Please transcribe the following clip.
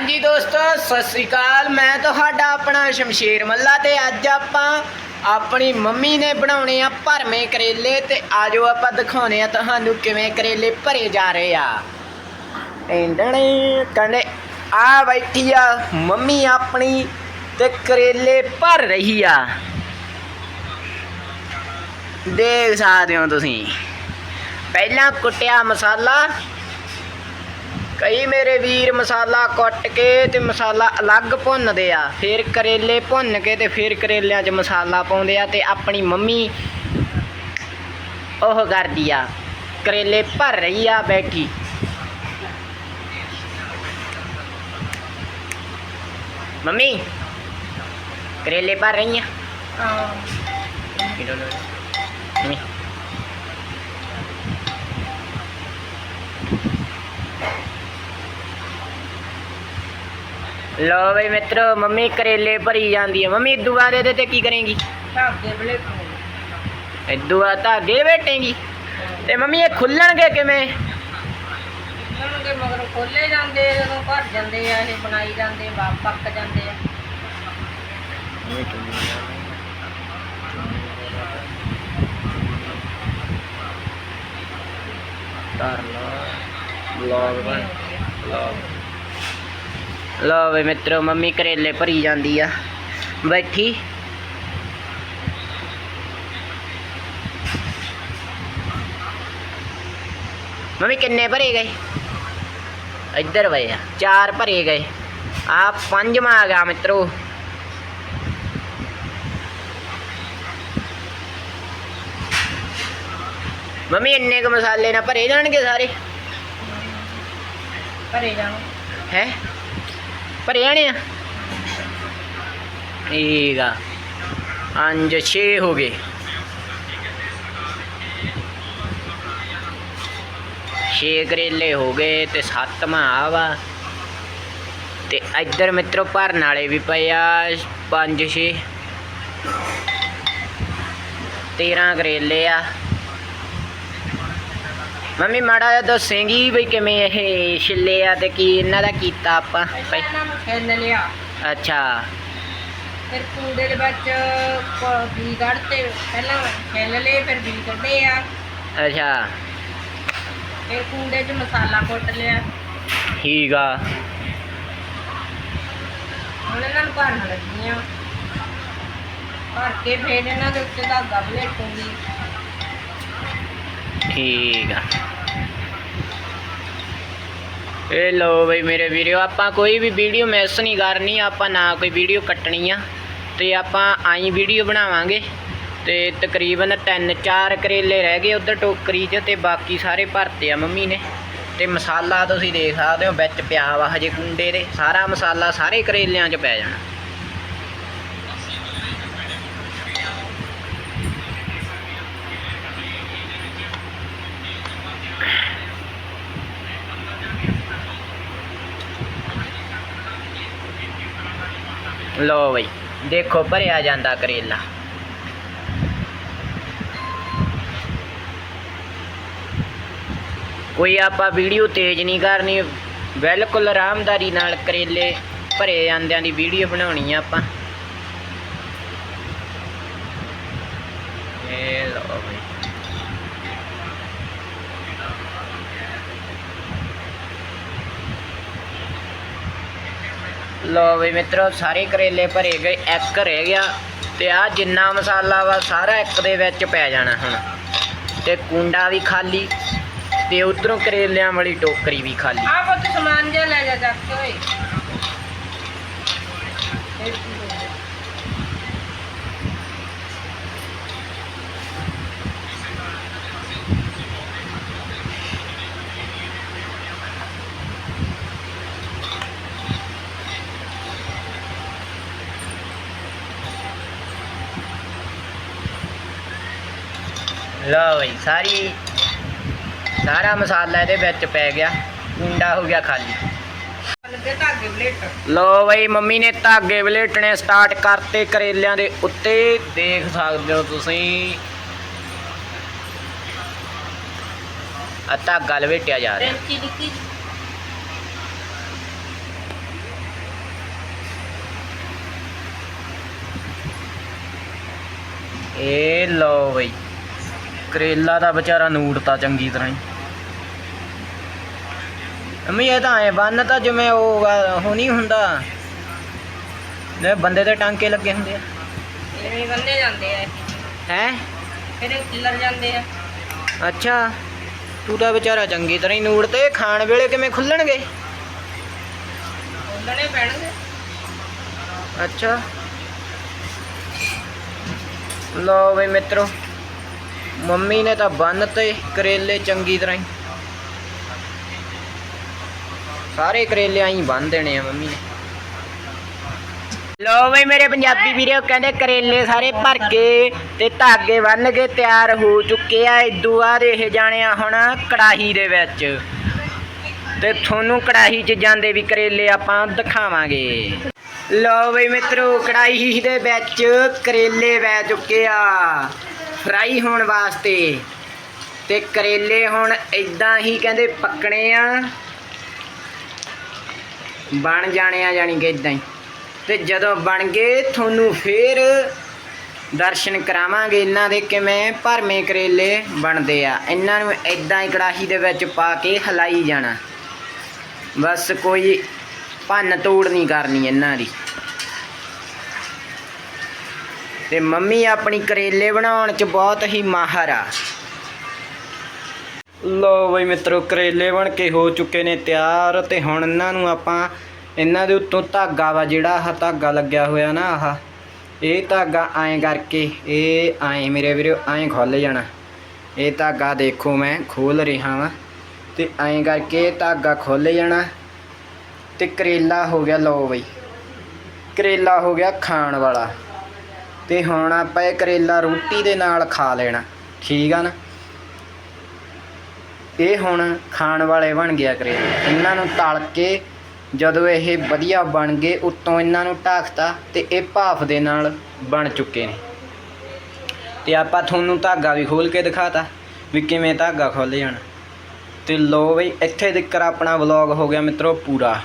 ਹਾਂਜੀ ਦੋਸਤੋ, ਸਤਿ ਸ੍ਰੀ ਅਕਾਲ। ਮੈਂ ਤੁਹਾਡਾ ਆਪਣਾ ਸ਼ਮਸ਼ੀਰ ਮੱਲਾ ਤੇ ਅੱਜ ਆਪਾਂ ਆਪਣੀ ਮੰਮੀ ਨੇ ਬਣਾਉਣੇ ਆ ਭਰਵੇਂ ਕਰੇਲੇ ਤੇ ਆਜੋ ਆਪਾਂ ਦਿਖਾਉਣੇ ਆ ਤੁਹਾਨੂੰ ਕਿਵੇਂ ਕਰੇਲੇ ਭਰੇ ਜਾ ਰਹੇ ਆ। ਟੈਂਡਣੇ ਕੰਡੇ ਆ ਬੈਠੀ ਆ ਮੰਮੀ ਆਪਣੀ ਤੇ ਕਰੇਲੇ ਭਰ ਰਹੀ ਆ। ਦੇਖ ਸਕਦੇ ਹੋ ਤੁਸੀਂ। ਪਹਿਲਾਂ ਕੁੱਟਿਆ ਮਸਾਲਾ ਕਈ ਮੇਰੇ ਵੀਰ ਮਸਾਲਾ ਕੁੱਟ ਕੇ ਤੇ ਮਸਾਲਾ ਅਲੱਗ ਭੁੰਨਦੇ ਆ। ਫਿਰ ਕਰੇਲੇ ਭੁੰਨ ਕੇ ਤੇ ਫਿਰ ਕਰੇਲਿਆਂ 'ਚ ਮਸਾਲਾ ਪਾਉਂਦੇ ਆ ਤੇ ਆਪਣੀ ਮੰਮੀ ਉਹ ਕਰਦੀ ਆ। ਕਰੇਲੇ ਭਰ ਰਹੀ ਆ ਬੈਠੀ। ਮੰਮੀ ਕਰੇਲੇ ਭਰ ਰਹੀ ਆ? ਮੰਮੀ। ਲੋ ਬਈ ਮਿੱਤਰੋ ਮੰਮੀ ਕਰੇਲੇ ਭਰੀ ਜਾਂਦੀ ਹੈ ਮੰਮੀ ਬਾਅਦ ਇਹਦੇ ਤੇ ਕੀ ਕਰੇਂਗੀ? ਧਾਗੇ ਬਲੇ ਇਦੂ ਬਾਅਦ ਧਾਗੇ ਵੇਟੇਂਗੀ। ਤੇ ਮੰਮੀ ਇਹ ਖੁੱਲਣਗੇ ਕਿਵੇਂ? ਖੁੱਲਣਗੇ ਮਗਰ ਖੋਲੇ ਜਾਂਦੇ ਆ, ਜਦੋਂ ਭਰ ਜਾਂਦੇ ਆ ਇਹ ਬਣਾਈ ਜਾਂਦੇ ਆ, ਵਾ ਪੱਕ ਜਾਂਦੇ ਆ। ਧਰ ਲਾ ਬਣ ਲੋ ਬਈ ਮਿੱਤਰੋ ਮੰਮੀ ਕਰੇਲੇ ਭਰੀ ਜਾਂਦੀ ਆ। ਬੈਠੀ। ਮੰਮੀ ਕਿੰਨੇ ਭਰੇ ਗਏ? ਇੱਧਰ ਪਏ ਆ ਚਾਰ ਭਰੇ ਗਏ। ਆ ਪੰਜਵਾਂ ਆ ਗਿਆ ਮਿੱਤਰੋ। ਮੰਮੀ ਇੰਨੇ ਕੁ ਮਸਾਲੇ ਨਾਲ ਭਰੇ ਜਾਣਗੇ ਸਾਰੇ। ਭਰੇ ਜਾਣ ਹੈ? ਭਰੇ ਜਾਣੇ ਆ? ਠੀਕ ਆ। ਪੰਜ 6 ਹੋ ਗਏ। ਛੇ ਕਰੇਲੇ ਹੋ ਗਏ ਤੇ ਸੱਤਵਾਂ ਆ ਵਾ। ਤੇ ਇੱਧਰ ਮਿੱਤਰੋ ਭਰਨ ਵਾਲੇ ਵੀ ਪਏ ਆ। ਪੰਜ 6 13 ਕਰੇਲੇ ਆ। ਮੰਮੀ ਮਾੜਾ ਜਿਹਾ ਦੱਸੇਂਗੀ ਵੀ ਕਿਵੇਂ ਇਹ ਛਿੱਲੇ ਆ ਤੇ ਕੀ ਇਹਨਾਂ ਦਾ ਕੀਤਾ ਆਪਾਂ ਪਹਿਲਾਂ ਇਹਨਾਂ ਨੂੰ ਛਿੱਲ ਲਿਆ। ਅੱਛਾ। ਫਿਰ ਕੂੜੇ ਦੇ ਵਿੱਚ ਪ- ਬੀ ਕੱਢਤੇ ਪਹਿਲਾਂ ਛਿੱਲ ਲਏ ਫਿਰ ਬੀ ਕੱਢੇ ਆ। ਅੱਛਾ। ਫਿਰ ਕੂੜੇ 'ਚ ਮਸਾਲਾ ਕੁੱਟ ਲਿਆ। ਠੀਕ ਆ। ਹੁਣ ਇਹਨਾਂ ਨੂੰ ਭਰਨ ਲੱਗੀਆਂ। ਭਰ ਕੇ ਫਿਰ ਇਹਨਾਂ ਦੇ ਉੱਤੇ ਧਾਗਾ ਬਲੇਟੂਗੀ ਠੀਕ ਆ। ਇਹ ਲੋ ਬਈ ਮੇਰੇ ਵੀਡੀਓ ਆਪਾਂ ਕੋਈ ਵੀ ਵੀਡੀਓ ਮਿਸ ਨਹੀਂ ਕਰਨੀ, ਆਪਾਂ ਨਾ ਕੋਈ ਵੀਡੀਓ ਕੱਟਣੀ ਆ। ਤੇ ਆਪਾਂ ਆਈ ਵੀਡੀਓ ਬਣਾਵਾਂਗੇ। ਤੇ ਤਕਰੀਬਨ 3 4 ਕਰੇਲੇ ਰਹਿ ਗਏ ਉਧਰ ਟੋਕਰੀ 'ਚ ਤੇ ਬਾਕੀ ਸਾਰੇ ਭਰਤੇ ਆ ਮੰਮੀ ਨੇ। ਤੇ ਮਸਾਲਾ ਤੁਸੀਂ ਦੇਖ ਸਕਦੇ ਹੋ, ਵਿੱਚ ਪਿਆ ਵਾ ਹਜੇ ਕੁੰਡੇ ਦੇ। ਸਾਰਾ ਮਸਾਲਾ ਸਾਰੇ ਕਰੇਲਿਆਂ 'ਚ ਪੈ ਜਾਣਾ। ਲੋ ਬਈ, ਦੇਖੋ ਭਰਿਆ ਜਾਂਦਾ ਕਰੇਲਾ। ਕੋਈ ਆਪਾਂ ਵੀਡੀਓ ਤੇਜ਼ ਨਹੀਂ ਕਰਨੀ, ਬਿਲਕੁਲ ਆਰਾਮਦਾਰੀ ਨਾਲ ਕਰੇਲੇ ਭਰੇ ਜਾਂਦਿਆਂ ਦੀ ਵੀਡੀਓ ਬਣਾਉਣੀ ਆ ਆਪਾਂ। ਇਹ ਲੋ ਬਈ। ਲੋ ਵੀ ਮਿੱਤਰੋ, ਸਾਰੇ ਕਰੇਲੇ ਭਰੇ ਗਏ, ਇੱਕ ਰਹਿ ਗਿਆ ਤੇ ਆ ਜਿੰਨਾ ਮਸਾਲਾ ਵਾ, ਸਾਰਾ ਇੱਕ ਦੇ ਵਿੱਚ ਪੈ ਜਾਣਾ ਹੁਣ। ਤੇ ਕੁੰਡਾ ਵੀ ਖਾਲੀ ਤੇ ਉਧਰੋਂ ਕਰੇਲਿਆਂ ਵਾਲੀ ਟੋਕਰੀ ਵੀ ਖਾਲੀ। ਆਹ ਪੁੱਤ ਸਮਾਨ ਜਿਹਾ ਲੈ ਜਾ ਚੱਕ ਕੇ ਓਏ। ਲਓ ਬਈ, ਸਾਰੀ ਸਾਰਾ ਮਸਾਲਾ ਇਹਦੇ ਵਿੱਚ ਪੈ ਗਿਆ। ਕੁੰਡਾ ਹੋ ਗਿਆ ਖਾਲੀ। ਲੋ ਬਈ, ਮੰਮੀ ਨੇ ਧਾਗੇ ਵਲੇਟਣੇ ਸਟਾਰਟ ਕਰਤੇ ਕਰੇਲਿਆਂ ਦੇ ਉੱਤੇ। ਦੇਖ ਸਕਦੇ ਹੋ ਤੁਸੀਂ। ਆ ਧਾਗਾ ਲਵੇਟਿਆ ਜਾ ਰਿਹਾ। ਇਹ ਲੋ ਬਈ। ਕਰੇਲਾ ਦਾ ਵਿਚਾਰਾ ਨੂੜਤਾ ਚੰਗੀ ਤਰ੍ਹਾਂ ਹੀ। ਅਮੀ ਇਹ ਤਾਂ ਐ ਬੰਨ ਤਾਂ ਜਿਵੇਂ ਉਹ ਉਹ ਨਹੀਂ ਹੁੰਦਾ। ਨੇ ਬੰਦੇ ਦੇ ਟਾਂਕੇ ਲੱਗੇ ਹੁੰਦੇ ਆ। ਇਵੇਂ ਬੰਨੇ ਜਾਂਦੇ ਆ। ਹੈ? ਫਿਰ ਇਹ ਖਿੱਲਰ ਜਾਂਦੇ ਆ। ਅੱਛਾ ਤੂੰ ਤਾਂ ਵਿਚਾਰਾ ਚੰਗੀ ਤਰ੍ਹਾਂ ਹੀ ਨੂੜ ਤੇ ਖਾਣ ਵੇਲੇ ਕਿਵੇਂ ਖੁੱਲਣਗੇ? ਖੋਲਣੇ ਪੈਣਗੇ। ਅੱਛਾ। ਲਓ ਬਈ ਮਿੱਤਰੋ ਮੰਮੀ ਨੇ ਤਾਂ ਬੰਨ ਤੇ ਕਰੇਲੇ ਚੰਗੀ ਤਰ੍ਹਾਂ ਹੀ। ਸਾਰੇ ਕਰੇਲੇ ਆਈ ਬੰਨ ਦੇਣੇ ਆ ਮੰਮੀ ਨੇ। ਲਓ ਬਈ ਮੇਰੇ ਪੰਜਾਬੀ ਵੀਰੋ, ਕਹਿੰਦੇ ਕਰੇਲੇ ਸਾਰੇ ਭਰ ਕੇ ਤੇ ਧਾਗੇ ਬੰਨ ਕੇ ਤਿਆਰ ਹੋ ਚੁੱਕੇ ਆ। ਇਦੂ ਬਾਅਦ ਇਹ ਜਾਣੇ ਆ ਹੁਣ ਕੜਾਹੀ ਦੇ ਵਿੱਚ। ਤੇ ਤੁਹਾਨੂੰ ਕੜਾਹੀ 'ਚ ਜਾਂਦੇ ਵੀ ਕਰੇਲੇ ਆਪਾਂ ਦਿਖਾਵਾਂਗੇ। ਲਓ ਬਈ ਮਿੱਤਰੋ, ਕੜਾਹੀ ਦੇ ਵਿੱਚ ਕਰੇਲੇ ਬੈ ਚੁੱਕੇ ਆ। ਫਰਾਈ ਹੋਣ ਵਾਸਤੇ ਤੇ ਕਰੇਲੇ ਹੁਣ ਇਦਾਂ ਹੀ ਕਹਿੰਦੇ ਪੱਕਣੇ ਆ। ਬਣ ਜਾਣੇ ਆ ਜਾਣੀ ਕਿ ਇਦਾਂ ਹੀ। ਤੇ ਜਦੋਂ ਬਣ ਗਏ, ਤੁਹਾਨੂੰ ਫੇਰ ਦਰਸ਼ਨ ਕਰਾਵਾਂਗੇ ਇਹਨਾਂ ਦੇ ਕਿਵੇਂ ਭਰਵੇਂ ਕਰੇਲੇ ਬਣਦੇ ਆ। ਇਹਨਾਂ ਨੂੰ ਇਦਾਂ ਹੀ ਕੜਾਹੀ ਦੇ ਵਿੱਚ ਪਾ ਕੇ ਹਲਾਈ ਜਾਣਾ। ਬਸ ਕੋਈ ਭੰਨ ਤੋੜ ਨਹੀਂ ਕਰਨੀ ਇਹਨਾਂ ਦੀ। ਤੇ ਮੰਮੀ ਆਪਣੀ ਕਰੇਲੇ ਬਣਾਉਣ ਚ ਬਹੁਤ ਹੀ ਮਾਹਰ ਆ। ਲੋ ਬਈ ਮਿੱਤਰੋ, ਕਰੇਲੇ ਬਣ ਕੇ ਹੋ ਚੁੱਕੇ ਨੇ ਤਿਆਰ ਤੇ ਹੁਣ ਇਹਨਾਂ ਨੂੰ ਆਪਾਂ ਇਹਨਾਂ ਦੇ ਉੱਤੋਂ ਧਾਗਾ ਵਾ ਜਿਹੜਾ ਆਹ ਧਾਗਾ ਲੱਗਿਆ ਹੋਇਆ ਨਾ ਆਹ, ਇਹ ਧਾਗਾ ਐਂ ਕਰਕੇ, ਇਹ ਐਂ ਮੇਰੇ ਵੀਰੋ, ਐਂ ਖੁੱਲ ਜਾਣਾ। ਇਹ ਧਾਗਾ ਦੇਖੋ ਮੈਂ ਖੋਲ ਰਿਹਾ ਵਾਂ ਤੇ ਐਂ ਕਰਕੇ ਇਹ ਧਾਗਾ ਖੁੱਲ ਜਾਣਾ ਤੇ ਕਰੇਲਾ ਹੋ ਗਿਆ, ਲਓ ਬਈ। ਕਰੇਲਾ ਹੋ ਗਿਆ ਖਾਣ ਵਾਲਾ। ਤੇ ਹੁਣ ਆਪਾਂ ਇਹ ਕਰੇਲਾ ਰੋਟੀ ਦੇ ਨਾਲ ਖਾ ਲੈਣਾ, ਠੀਕ ਆ ਨਾ? ਇਹ ਹੁਣ ਖਾਣ ਵਾਲੇ ਬਣ ਗਿਆ ਕਰੇਲੇ। ਇਹਨਾਂ ਨੂੰ ਤਲ ਕੇ ਜਦੋਂ ਇਹ ਵਧੀਆ ਬਣ ਗਏ, ਉੱਤੋਂ ਇਹਨਾਂ ਨੂੰ ਢੱਕਤਾ ਤੇ ਇਹ ਭਾਫ ਦੇ ਨਾਲ ਬਣ ਚੁੱਕੇ ਨੇ। ਤੇ ਆਪਾਂ ਤੁਹਾਨੂੰ ਧਾਗਾ ਵੀ ਖੋਲ ਕੇ ਦਿਖਾਤਾ ਵੀ ਕਿਵੇਂ ਧਾਗਾ ਖੁੱਲ ਜਾਣਾ। ਤੇ ਲੋ ਬਈ, ਇੱਥੇ ਤੱਕ ਆਪਣਾ ਵਲੌਗ ਹੋ ਗਿਆ ਮਿੱਤਰੋ ਪੂਰਾ।